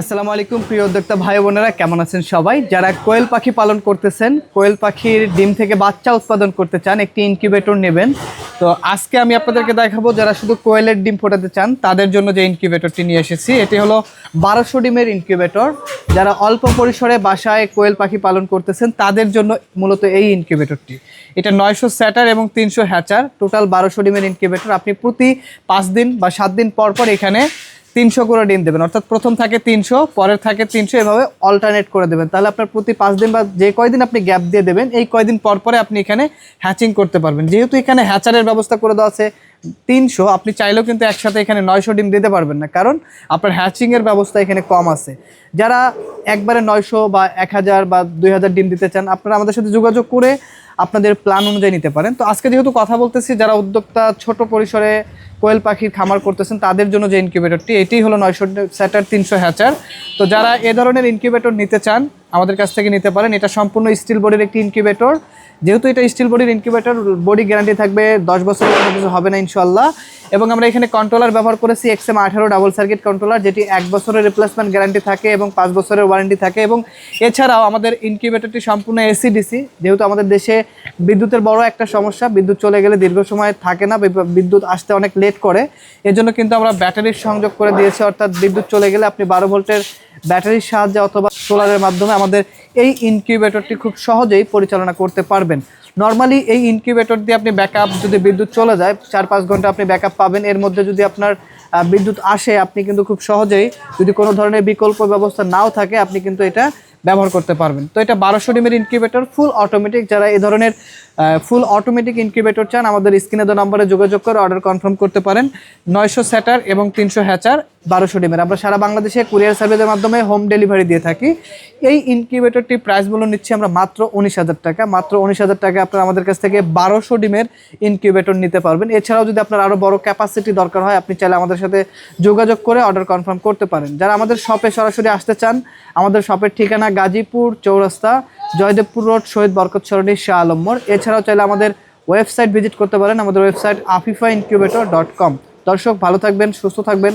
আসসালামু আলাইকুম, প্রিয় উদ্যোক্তা ভাই বোনেরা, কেমন আছেন সবাই? যারা কোয়েল পাখি পালন করতেছেন, কোয়েল পাখির ডিম থেকে বাচ্চা উৎপাদন করতে চান, একটি ইনকিউবেটর নেবেন। তো আজকে আমি আপনাদেরকে দেখাবো, যারা শুধু কোয়েলের ডিম ফোটাতে চান, তাদের জন্য যে ইনকিউবেটরটি নিয়ে এসেছি, এটি হলো বারোশো ডিমের ইনকিউবেটর। যারা অল্প পরিসরে বাসায় কোয়েল পাখি পালন করতেছেন, তাদের জন্য মূলত এই ইনকিউবেটরটি। এটা নয়শো স্যাটার এবং তিনশো হ্যাচার, টোটাল বারোশো ডিমের ইনকিউবেটর। আপনি প্রতি পাঁচ দিন বা সাত দিন পর পর এখানে তিনশো করে ডিম দেবেন। অর্থাৎ প্রথম থাকে তিনশো, পরের থাকে তিনশো, এভাবে অল্টারনেট করে দেবেন। তাহলে আপনার প্রতি পাঁচ দিন বা যে কয়দিন আপনি গ্যাপ দিয়ে দেবেন, এই কয়দিন পর পরে আপনি এখানে হ্যাচিং করতে পারবেন। যেহেতু এখানে হ্যাচারের ব্যবস্থা করে দেওয়া আছে তিনশো, আপনি চাইলেও কিন্তু একসাথে এখানে নয়শো ডিম দিতে পারবেন না। কারণ আপনার হ্যাচিংয়ের ব্যবস্থা এখানে কম আছে। যারা একবারে নয়শো বা এক হাজার বা দুই হাজার ডিম দিতে চান, আপনারা আমাদের সাথে যোগাযোগ করে আপনাদের প্ল্যান অনুযায়ী নিতে পারেন। তো আজকে যেহেতু কথা বলতেছি, যারা উদ্যোক্তা ছোট পরিসরে কোয়েল পাখির খামার করতেছেন, তাদের জন্য যে ইনকিউবেটরটি এটি হলো নয়শো স্যাটার তিনশো হ্যাচার তো যারা এ ধরনের ইনকিউবেটর নিতে চান, আমাদের কাছ থেকে নিতে পারেন। এটা সম্পূর্ণ স্টিল বডির একটি ইনকিউবেটর যেহেতু এটা স্টিল বডির ইনকিউবেটর বডি গ্যারান্টি থাকবে, দশ বছর কোনো কিছু হবে না ইনশাল্লাহ এবং আমরা এখানে কন্ট্রোলার ব্যবহার করেছি এক্সএম আঠারো ডাবল সার্কিট কন্ট্রোলার যেটি এক বছরের রিপ্লেসমেন্ট গ্যারান্টি থাকে এবং পাঁচ বছরের ওয়ারেন্টি থাকে এবং এছাড়াও আমাদের ইনকিউবেটরটি সম্পূর্ণ এসি ডিসি যেহেতু আমাদের দেশে বিদ্যুতের বড় একটা সমস্যা, বিদ্যুৎ চলে গেলে দীর্ঘ সময় থাকে না বিদ্যুৎ আসতে অনেক লেট করে। এজন্য কিন্তু আমরা ব্যাটারির সংযোগ করে দিয়েছি, অর্থাৎ বিদ্যুৎ চলে গেলে আপনি বারো ভোল্টের ব্যাটারির সাহায্যে অথবা সোলারের মাধ্যমে আমাদের এই ইনকিউবেটরটি খুব সহজেই পরিচালনা করতে পারবেন। নর্মালি এই ইনকিউবেটর দিয়ে আপনি ব্যাকআপ যদি বিদ্যুৎ চলে যায় চার পাঁচ ঘণ্টা আপনি ব্যাকআপ পাবেন। এর মধ্যে যদি আপনার বিদ্যুৎ আসে, আপনি কিন্তু খুব সহজেই যদি কোনো ধরনের বিকল্প ব্যবস্থা নাও থাকে, আপনি কিন্তু এটা ব্যবহার করতে পারবেন। তো এটা বারোশো ডিমের ইনকিউবেটর ফুল অটোমেটিক যারা এই ধরনের ফুল অটোমেটিক ইনকিউবেটর চান, আমাদের স্ক্রিনে দেওয়া নম্বরে যোগাযোগ করে অর্ডার কনফার্ম করতে পারেন। নয়শো স্যাটার এবং তিনশো হ্যাচার বারোশো ডিমের। আমরা সারা বাংলাদেশে কুরিয়ার সার্ভিসের মাধ্যমে হোম ডেলিভারি দিয়ে থাকি। এই ইনকিউবেটরটি প্রাইস মূল্য নিচ্ছি আমরা মাত্র উনিশ হাজার টাকা। মাত্র উনিশ হাজার টাকা আপনারা আমাদের কাছ থেকে বারোশো ডিমের ইনকিউবেটর নিতে পারবেন। এছাড়াও যদি আপনার আরও বড় ক্যাপাসিটি দরকার হয়, আপনি চাইলে আমাদের সাথে যোগাযোগ করে অর্ডার কনফার্ম করতে পারেন। যারা আমাদের শপে সরাসরি আসতে চান, আমাদের শপের ঠিকানা গাজীপুর চৌরাস্তা, জয়দেবপুর রোড শহীদ বরকত সরণি, শাহ আলম মোড়। এছাড়াও চাইলে আমাদের ওয়েবসাইট ভিজিট করতে পারেন। আমাদের website Afifa incubator dot com দর্শক, ভালো থাকবেন, সুস্থ থাকবেন।